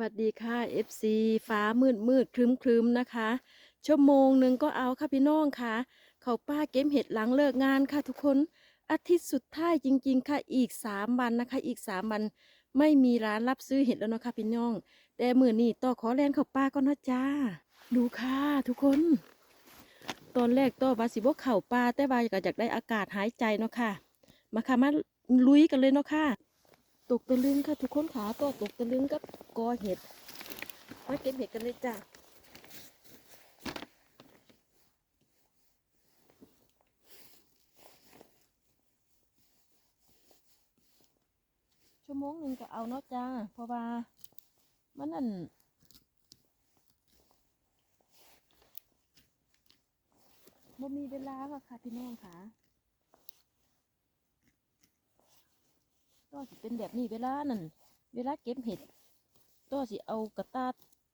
วัสดีค่ะ FC ฟ้ามืดมืดครึ้มครึ้มนะคะ ชั่วโมงหนึ่งก็เอาค่ะพี่น้องค่ะ เขาป้าเก็บเห็ดหลังเลิกงานค่ะทุกคน อาทิตย์สุดท้ายจริง ๆ ค่ะ อีกสามวันนะคะ อีกสามวัน ไม่มีร้านรับซื้อเห็ดแล้วเนาะค่ะพี่น้อง แต่มือนี้ต่อขอแลนเขาป้าก็นะจ้า ดูค่ะทุกคน ตอนแรกต่อว่าสิบกเข่าป้าแต่ว่ากอยากได้อากาศหายใจเนาะค่ะ มาค่ะมาลุยกันเลยเนาะค่ะ ตกตะลึงค่ะทุกคนขาต่อตกตะลึงกับกอเห็ดมาเก็บเห็ดกันเลยจ้าชั่วโมงหนึ่งก็เอาเนาะจ้าเพราะว่ามันนั่นบ่มีเวลาค่ะค่ะพี่น้องค่ะ ก็สิเป็นแบบนี้เวลานั่นเวลาเก็บเห็ดตัวสิเอากระตา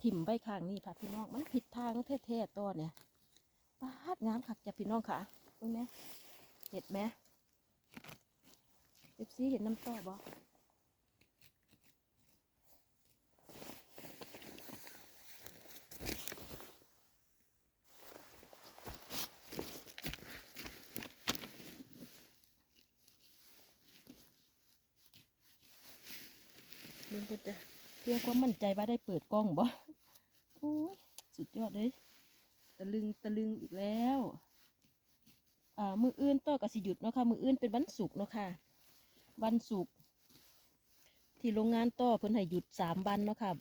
ถิ่มใบข้างนี่ค่ะพี่น้องมันผิดทางแท้ๆตัวเนี่ยปาดงามคักจ้ะพี่น้องค่ะเห็นไหมเห็ดไหมเล็บซีเห็นน้ำต้อบ่ เบิ่งเพิ่นจะ เพื่อความมั่นใจว่าได้เปิดกล้องบ่โอ้ยสุดยอดเลยตะลึงตะลึงอีกแล้วอ่ามืออื่นต่อกับสิหยุดเนาะค่ะมืออื่นเป็นวันศุกร์เนาะค่ะ วันศุกร์ที่โรงงานต่อเพิ่นให้หยุดสามวันเนาะค่ะ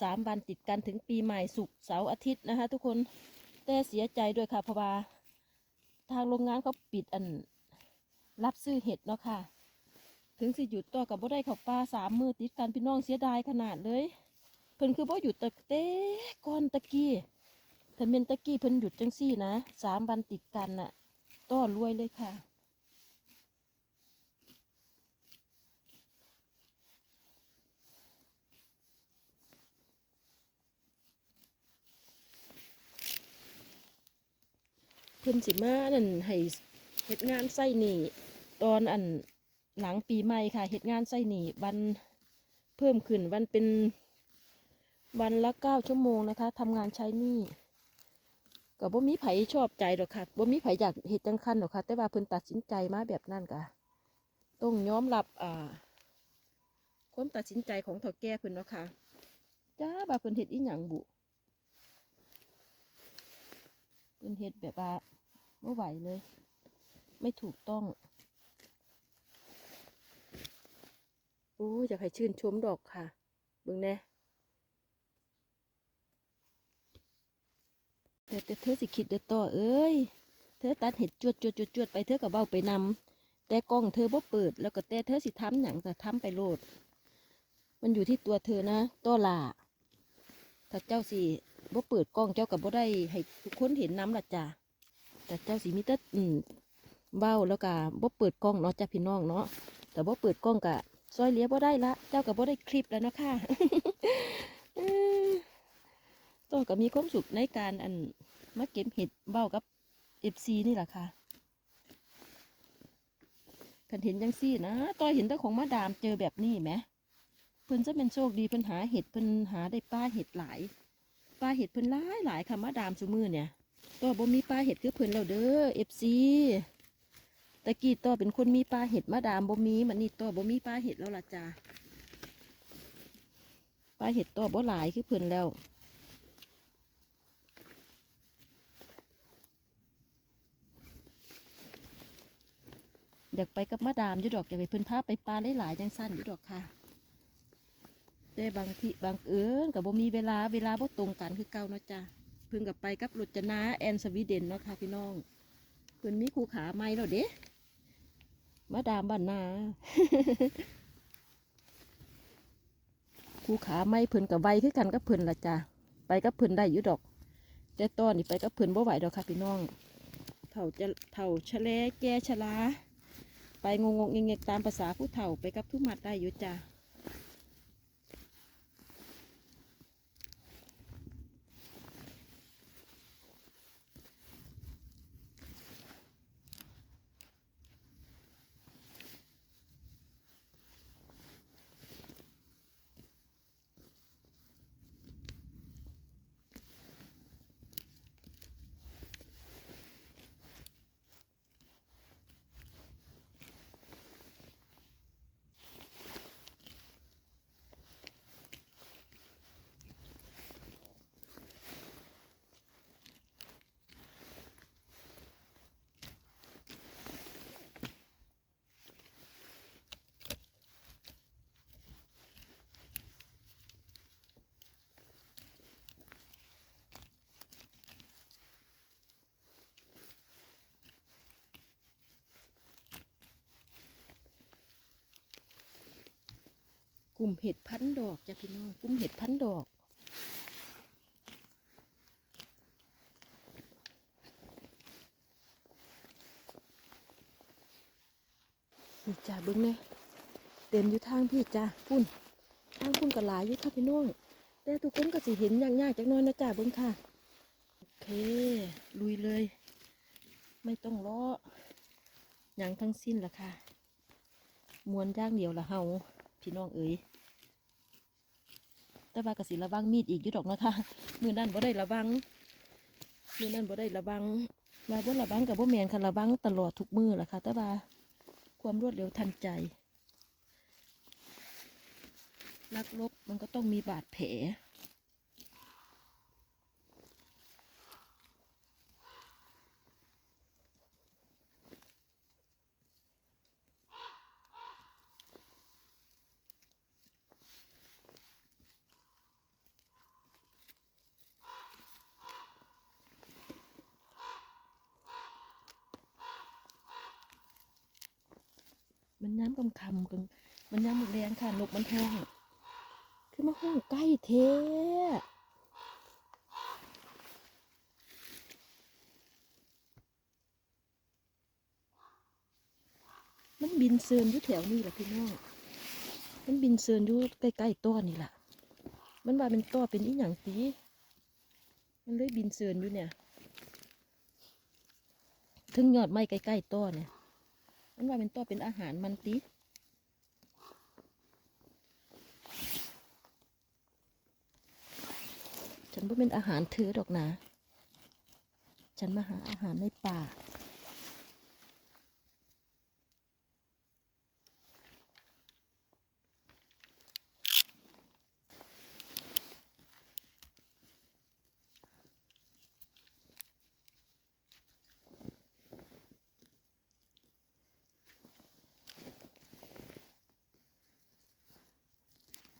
สามวันติดกันถึงปีใหม่ศุกร์เสาร์อาทิตย์นะคะ ทุกคนแต่เสียใจด้วยค่ะเพราะว่าทางโรงงานเขาปิดอันรับซื้อเห็ดเนาะค่ะ ถึงสิหยุดตัวกับบ่ได้เขาปลาสามมือติดกันพี่น้องเสียดายขนาดเลย เพิ่นคือบ่หยุดตะเต้ก่อนตะกี้ถ้าเป็นตะกี้เพิ่นหยุดจังซี่นะสามวันติดกันน่ะต้อรวยเลยค่ะเพิ่นสิมานั่นให้เฮ็ดงานไส้หนี่ตอนอัน หลังปีใหม่ค่ะเหตุงานไส้หนีวันเพิ่มขึ้นวันเป็นวันละเก้าชั่วโมงนะคะทำงานใช้หนี้ก็บ่มีไผชอบใจหรอกค่ะบ่มีไผอยากเหตุจังคันหรอกค่ะ แต่ว่าเพิ่นตัดสินใจมาแบบนั้นกะต้องยอมรับอ่าความตัดสินใจของเฒ่าแก่เพิ่นเนาะค่ะจ้าบ่าเพิ่นเฮ็ดอีหยังบุเพิ่นเฮ็ดแบบว่าไม่ไหวเลย ไม่ถูกต้อง โอ้ยอยากให้ชื่นชมดอกค่ะเบิ่งแน่แต่แต่เธอสิคิดเด้อต่อเอ้ย เธอตัดเห็ดจวดจวดจวดจวดไปเธอก็เบ้าไปนำแต่กล้องเธอบ่เปิด แล้วก็แต่เธอสิทำหยังก็ทำไปโลด มันอยู่ที่ตัวเธอนะต่อล่ะถ้าเจ้าสิบ่เปิดกล้องเจ้าก็บ่ได้ให้ทุกคนเห็นน้ำละจ้ะแต่เจ้าสิมีแต่อืมเบ้าแล้วก็บ่เปิดกล้องเนาะจ้ะพี่น้องเนาะแต่บ่เปิดกล้องกะ ซอยเหลียบ่ได้ละ เจ้ากับบ่ได้คลิปแล้วเนาะค่ะตัวก็มีความสุขในการอันมาเก็บเห็ดเบ้ากับเอฟซีนี่แหละค่ะคันเห็นจังซี่นะต้อยเห็นแต่ของมาดามเจอแบบนี้ไหมเพิ่นจะเป็นโชคดีเพิ่นหาเห็ดเพิ่นหาได้ป้าเห็ดหลายป้าเห็ดเพิ่นหลายหลายค่ะมาดามซุมือเนี่ยตัวบ่มีป้าเห็ดคือเพิ่นแล้วเด้อเอฟซี ตะกี้ต่อเป็นคนมีปลาเห็ดมาดามบ่มีมันนี่ต่อบ่มีปลาเห็ดแล้วล่ะจ้าปลาเห็ดต่อบ่หลายคือเพิ่นแล้วอยากไปกับมาดามยูดอกอยากไปพิ่นพาไปปลาหลายๆจังสั้นยูดอกค่ะแต่บางทีบางเอิญกับบ่มีเวลาเวลาบ่ตรงกันคือเก่าเนาะจ้าเพิ่งกับไปกับรจนาแอนสวีเดนเนาะค่ะพี่น้องเพิ่นมีคู่ขาใหม่แล้วเด้ มาดามบ้านนาคู่ขาไม่เพิ่นกับไวคือกันก็เพิ่นละจ้ะไปก็เพิ่นได้อยู่ดอกแต่ตอนนี้ไปก็เพิ่นบ่ไหวดอกค่ะพี่น้องเถ่าจะเถ่าชะเลแกชะลาไปงงงเงงยตามภาษาผู้เฒ่าไปกับทุกมัดได้อยู่จ้ะ ลุ่มเห็ดพันดอกจ้ะพี่น้องกลุ่มเห็ดพันดอก นี่จ้าเบิ้งเนี่ยเต็มอยู่ทางพี่จ้าพุ่นทางพุ่นก็หลายอยู่ค่ะพี่น้องแต่ทุกคนก็สิเห็นยากๆจักน้อยนะจ้าเบิ้งค่ะ โอเค ลุยเลย ไม่ต้องล้อหยังทั้งสิ้นละค่ะ มวนย่างเดียวละเฮา พี่น้องเอ๋ยแต่ว่ากสิระวังมีดอีกยุดอกนะคะมือนั่นบ่ได้ระวังมือนั่นบ่ได้ระวังมาบ่ระวังกับบ่แมนค่ะระวังตลอดทุกมือละค่ะ แต่ว่าความรวดเร็วทันใจลักลบมันก็ต้องมีบาดแผล มันย้ำกำคำกันมันย้ำหมดแรงค่ะ นกมันห้องคือมาห้องใกล้เทมันบินเซินอยู่แถวนี้แหละพี่น้อง มันบินเซินอยู่ใกล้ๆต้อนี่แหละมันว่าเป็นต้อเป็นอีหยังตีมันเลยบินเซินอยู่เนี่ย ถึงยอดไม้ใกล้ๆต้อเนี่ย มันว่าเป็นตัวเป็นอาหารมันติ ฉันว่เป็นอาหารเธอดอกนะ ฉันมาหาอาหารในป่า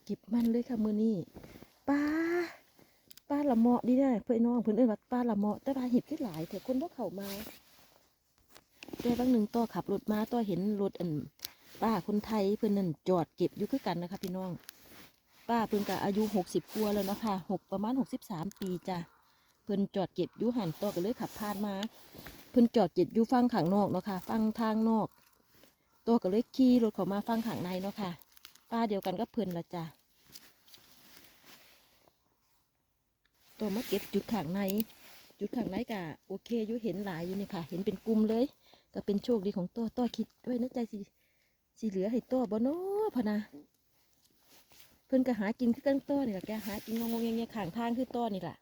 เก็บมันเลยค่ะมือนี้ ละเมาะดีนะเพื่อนน้องเพื่อนเอิ้นว่าปลาละเมาะแต่ปลาห็บที่หลายแต่คนพวกเขามาแต่บางหนึ่งต่อขับรถมาต่อเห็นรถอันป้าคนไทยเพื่อนนั่นจอดเก็บอยู่คือกันนะคะพี่น้อง ป้าเพิ่นก็อายุหกสิบกว่าแล้วเนาะคะหกประมาณหกสิบสามปีจ้ะเพิ่นจอดเก็บอยู่หันต่อก็เลยขับผ่านมา เพิ่นจอดเก็บอยู่ฟังข้างนอกเนาะค่ะฟังทางนอกตัวก็เลยขี่รถเขามาฟังข้างในเนาะค่ะป้าเดียวกันก็เพิ่นละจ้ะ ตัวมาเก็บจุดข้างใน จุดข้างในกะโอเคอยู่เห็นหลายอยู่นี่ค่ะ เห็นเป็นกลุ่มเลย ก็เป็นโชคดีของตัวตัวคิดด้วยนะใจสิสิเหลือให้ตัวบ่เนาะพะนะเพิ่นก็หากินคือกันตัวนี่แหละแกหากินงงงเงี้ยข้างทางคือตัวนี่แหละ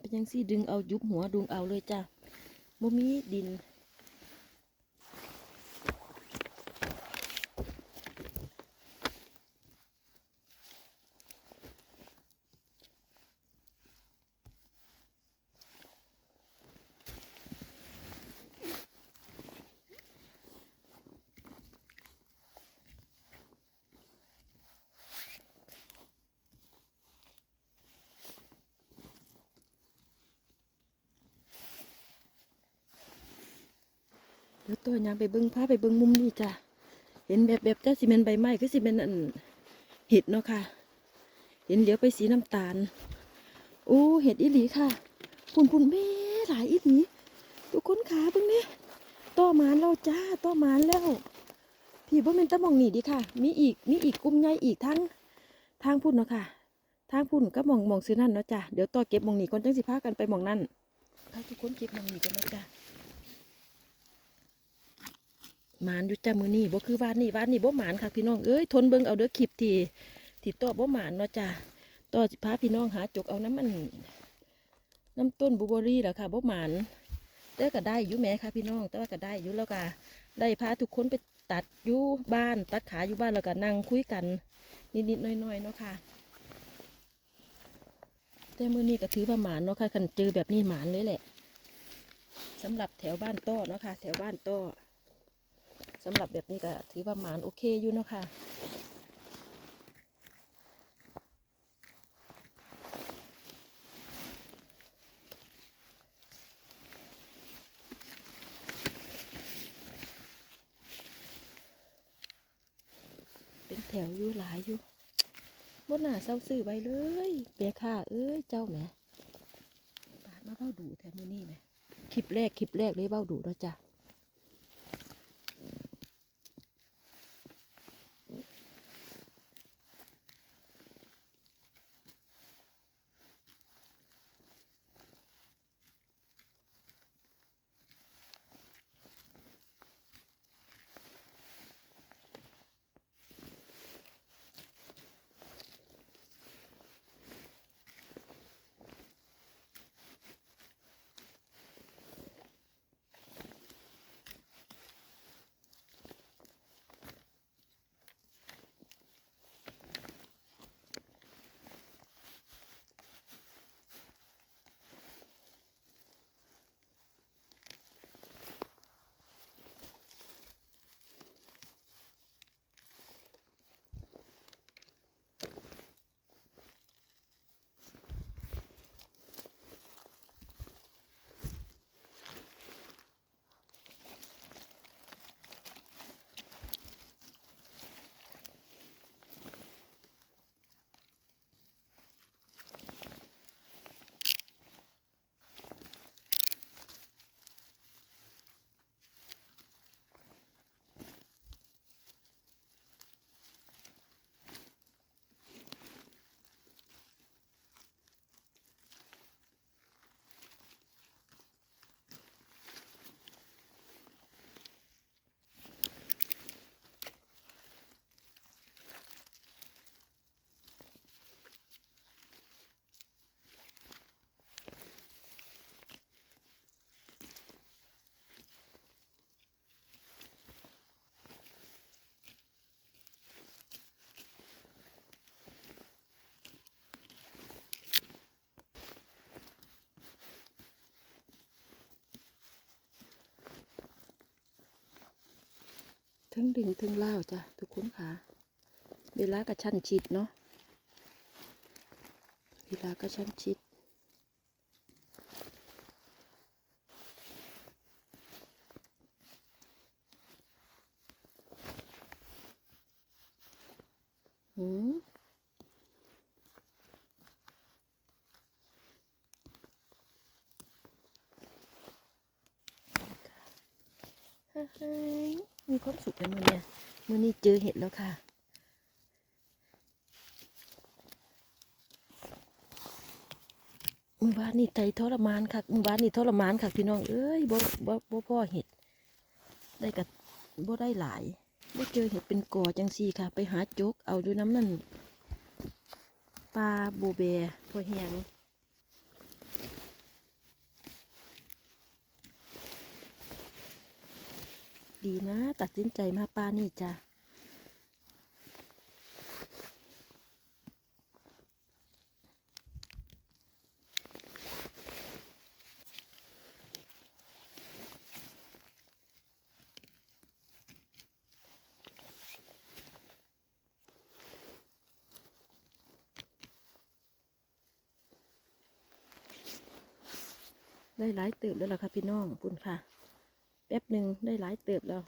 เป็นยังซี่ดึงเอายุบหัวดึงเอาเลยจ้ะบ่มีดิน เดี๋ยวตัวยางไปเบิ้งพาไปเบิ้งมุมนี้จ้ะเห็นแบบแบบจ้าสิเมนใบไม้คือสิเมนอันเห็ดเนาะค่ะ เห็นเหลียวไปสีน้ำตาล โอ้เห็ดอีหลีค่ะปุ่นปุ่นแม่หลายอีหลีทุกคนขาเบิ้งเนี่ยต่อมานแล้วจ้าต่อมานแล้วพี่บ่แม่นตะมองหนีดิค่ะ มีอีกมีอีกกลุ่มใหญ่อีกทั้งทางพุ่นเนาะค่ะ ทางพุ่นก็มองมองซื้อนั่นเนาะจ้ะเดี๋ยวต่อเก็บมองหนีก่อนจังสิพากันไปมองนั่นพาทุกคนเก็บมองหนีกันเนาะจ้ะ หมานอยู่จ้ามือนี่บ่คือวานนี่วานนี่บ่หมานค่ะพี่น้องเอ้ยทนเบิ่งเอาเด้อคลิปที่ที่ต่อบ่หมานเนาะจ้าต่อพาพี่น้องหาจกเอาน้ำมันน้ำต้นบูเบอรี่แหละค่ะบ่หมานแต่ก็ได้อยู่แม้ค่ะพี่น้อง แต่ว่าก็ได้อยู่แล้วก็ได้พาทุกคนไปตัดอยู่บ้าน ตัดขาอยู่บ้านแล้วก็นั่งคุยกัน นิดๆน้อยๆเนาะค่ะแต่มือนี้ก็ถือว่าหมานเนาะค่ะคันเจอแบบนี้หมานเลยแหละสำหรับแถวบ้านต้อเนาะค่ะ แถวบ้านต้อ สำหรับแบบนี้ก็ถือว่าหมานโอเคอยู่เนาะค่ะเป็นแถวอยู่หลายอยู่บนหน้าเศร้าซื้อไว้เลยเบียค่าเอ้ยเจ้าแหม่ปาดมาเบ้าดูแถวมือนี่ไหมคลิปแรกคลิปแรกเลยเบ้าดูแล้วจ้ะ ถึงดึงถึงเล่าวจ้ะทุกคนค่ะ เวลากระชั้นชิดเนาะเวลากระชั้นชิดหืมฮ่าฮ่า มีความสุขเลยมือเนี่ยมือนี้เจอเห็ดแล้วค่ะ มือบ้านนี่ใจทรมานค่ะ มือบ้านนี่ทรมานค่ะพี่น้อง เอ้ยบ่บ่บ่พ่อเห็ด ได้กับบ่ได้หลายบ่เจอเห็ดเป็นกอจังซี่ค่ะ ไปหาจกเอาดูน้ำนั่นปลาโบเบพอแหงดีนะ ตัดสินใจมาปลานี่จ้ะได้หลายเติบแล้วล่ะค่ะพี่น้องปุ่นค่ะ แป๊บหนึ่งได้หลายเติบแล้ว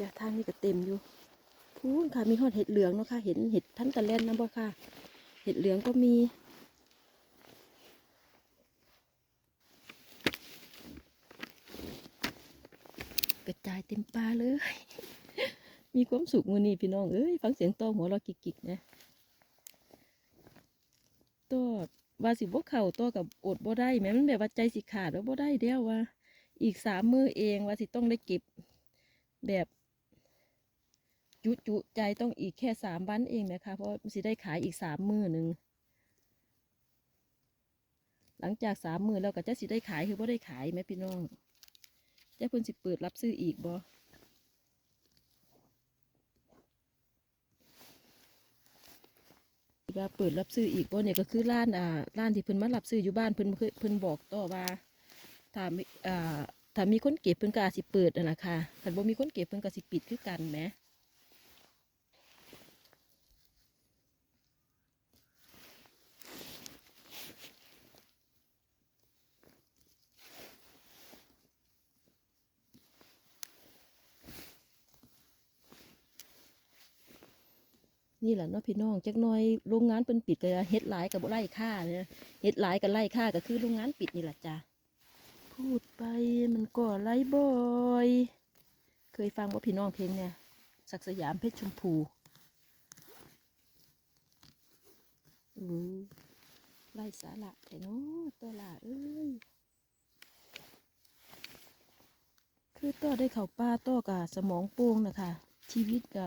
จะทางนี้ก็เต็มอยู่พูนค่ะมีหอดเห็ดเหลืองเนาะค่ะ เห็นเห็ดท่านตะเล่นนะบ่ค่ะ เห็ดเหลืองก็มีกระจายเต็มป่าเลย มีความสุขมือนี้พี่น้องเอ้ยฟังเสียงต้อหัวเราะกิกๆนะต้อว่าสิบ่เข่าต้อกับอดบ่ได้แม้มันแบบว่าใจสิขาดแล้วบ่ได้เดียวว่า อีกสามมือเองว่าสิต้องได้เก็บ แบบจุจุใจต้องอีกแค่สามวันเองนะคะ เพราะมันสิได้ขายอีกสามมือหนึ่งหลังจากสามมือแล้วก็จะสิได้ขายคือบ่าได้ขายไหมพี่น้องเจ้าเพิ่นสิเปิดรับซื้ออีกบ่ว่าเปิดรับซื้ออีกบ่เนี่ยก็คือร้านอ่าร้านที่เพิ่นมารับซื้ออยู่บ้านเพิ่นเพิ่นบอกต่อว่าถ้ามอ่า ถ้ามีคนเก็บเพิ่นก็อาจสิเปิดอะนะคะถ้าบ่มีคนเก็บเพิ่นก็สิปิดคือกันแหมนี่แหละเนาะพี่น้องจักหน่อยโรงงานเพิ่นปิดก็เฮ็ดหลายก็บ่ไล่ค่าเนี่ยเฮ็ดหลายก็ไล่ค่าก็คือโรงงานปิดนี่แหละจ้ะ พูดไปมันก็ไล่บอย เคยฟังว่าพี่น้องเพลงเนี่ยศักสยามเพชรชมพูอือไล่สาระแต่นาะตัวละเอ้ย คือต่อได้เข่าป้าต่อกับสมองโป่งนะคะ ชีวิตก็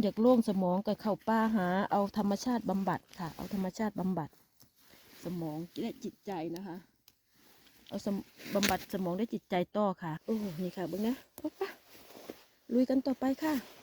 อยากโล่งสมองกับเข่าป้าหา เอาธรรมชาติบำบัดค่ะ เอาธรรมชาติบำบัด สมองและจิตใจนะคะ เอาสมบำบัดสมองและจิตใจต่อค่ะ โอ้นี่ค่ะเบิ้งนะปะลุยกันต่อไปค่ะ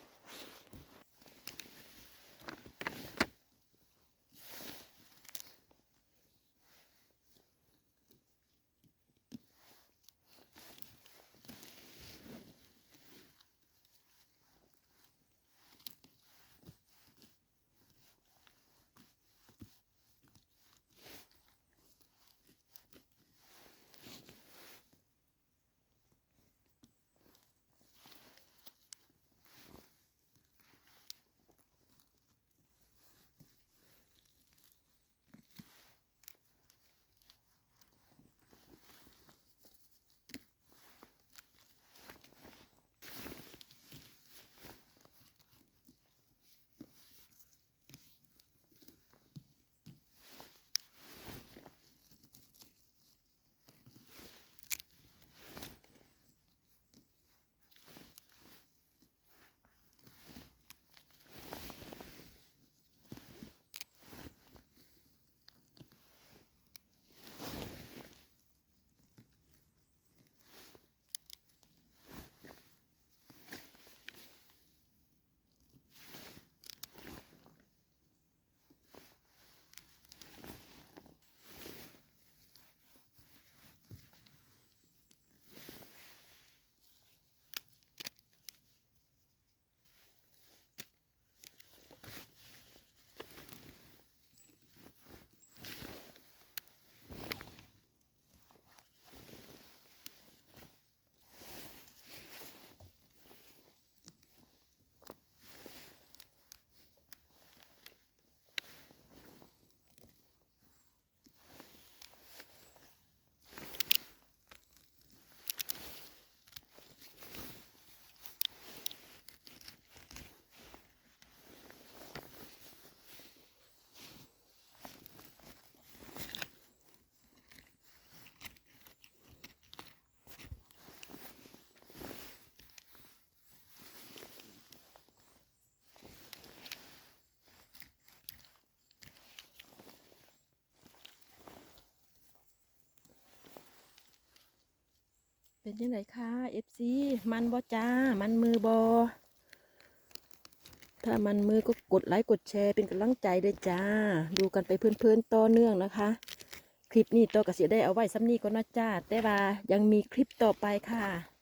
เป็นยังไงคะ FC มันบอจ้า มันมือบอถ้ามันมือก็กดไลค์กดแชร์เป็นกำลังใจด้วยจ้า ดูกันไปเพื่อนๆต่อเนื่องนะคะ คลิปนี้ต่อก็เสียได้เอาไว้ซ้ำนี้ก็นะจ้า แต่ว่ายังมีคลิปต่อไปค่ะ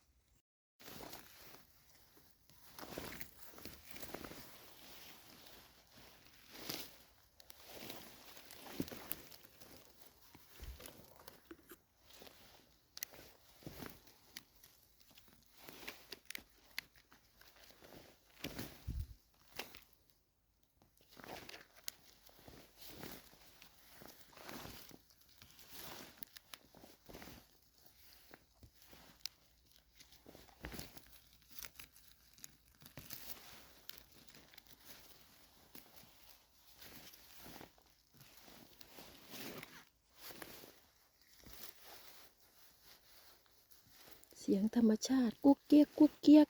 เสียงธรรมชาติกุ๊กเกียกกุ๊กเกียก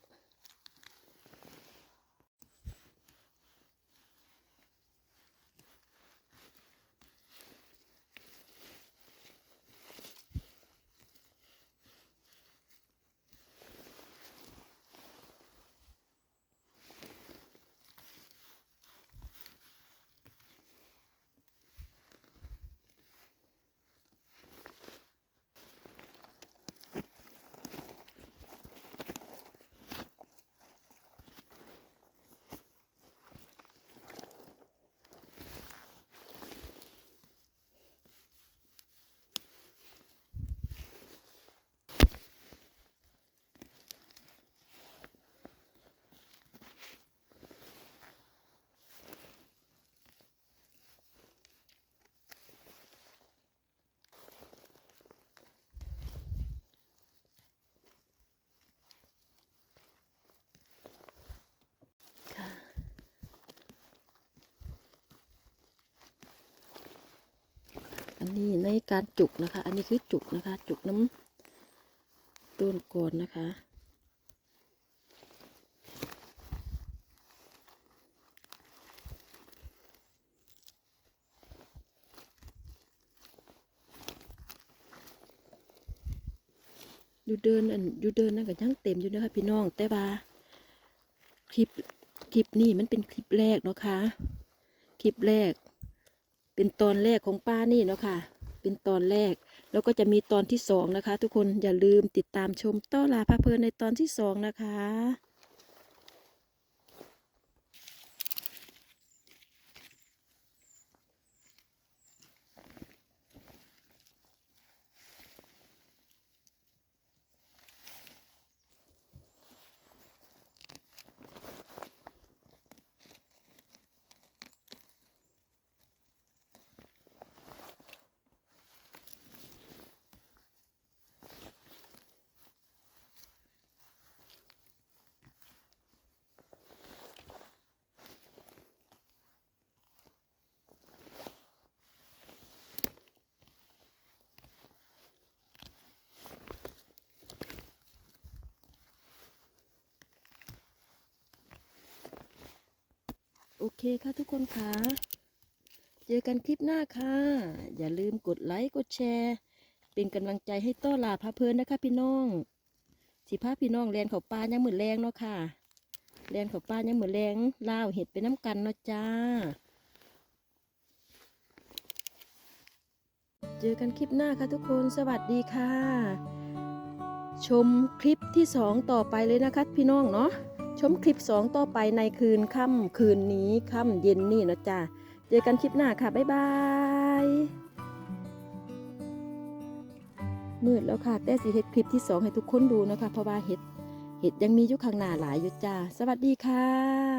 นนี้ในการจุกนะคะ อันนี้คือจุกนะคะ จุกน้ำต้นก่อนนะคะ อยู่เดินอันอยู่เดินนั่นก็ยังเต็มอยู่นะคะพี่น้อง แต่ว่าคลิปคลิปนี้มันเป็นคลิปแรกเนาะค่ะคลิปแรก เป็นตอนแรกของป้านี่เนาะค่ะ เป็นตอนแรก แล้วก็จะมีตอนที่สองนะคะ ทุกคนอย่าลืมติดตามชมต้อลาพาเพลินในตอนที่สองนะคะ เคค่ะทุกคนค่ะ เจอกันคลิปหน้าค่ะ อย่าลืมกดไลค์กดแชร์ เป็นกำลังใจให้ต้อลาพาเพลินนะคะพี่น้อง สิพาพี่น้องแลนเขาปลายังเหมือนแรงเนาะค่ะแลนเขาปลายังเหมือนแรงล่าวเห็ดไปน้ำกันเนาะจ้า เจอกันคลิปหน้าค่ะทุกคนสวัสดีค่ะ ชมคลิปที่สองต่อไปเลยนะคะพี่น้องเนาะ ชมคลิปสองต่อไปในคืนค่ำคืนนี้ค่ำเย็นนี่นะจ๊ะ เจอกันคลิปหน้าค่ะ บ๊ายบาย มืดแล้วค่ะ แต่สีเห็ดคลิปที่สองให้ทุกคนดูนะคะ เพราะว่าเห็ด เห็ดยังมีอยู่ข้างหน้าหลายอยู่จ้า สวัสดีค่ะ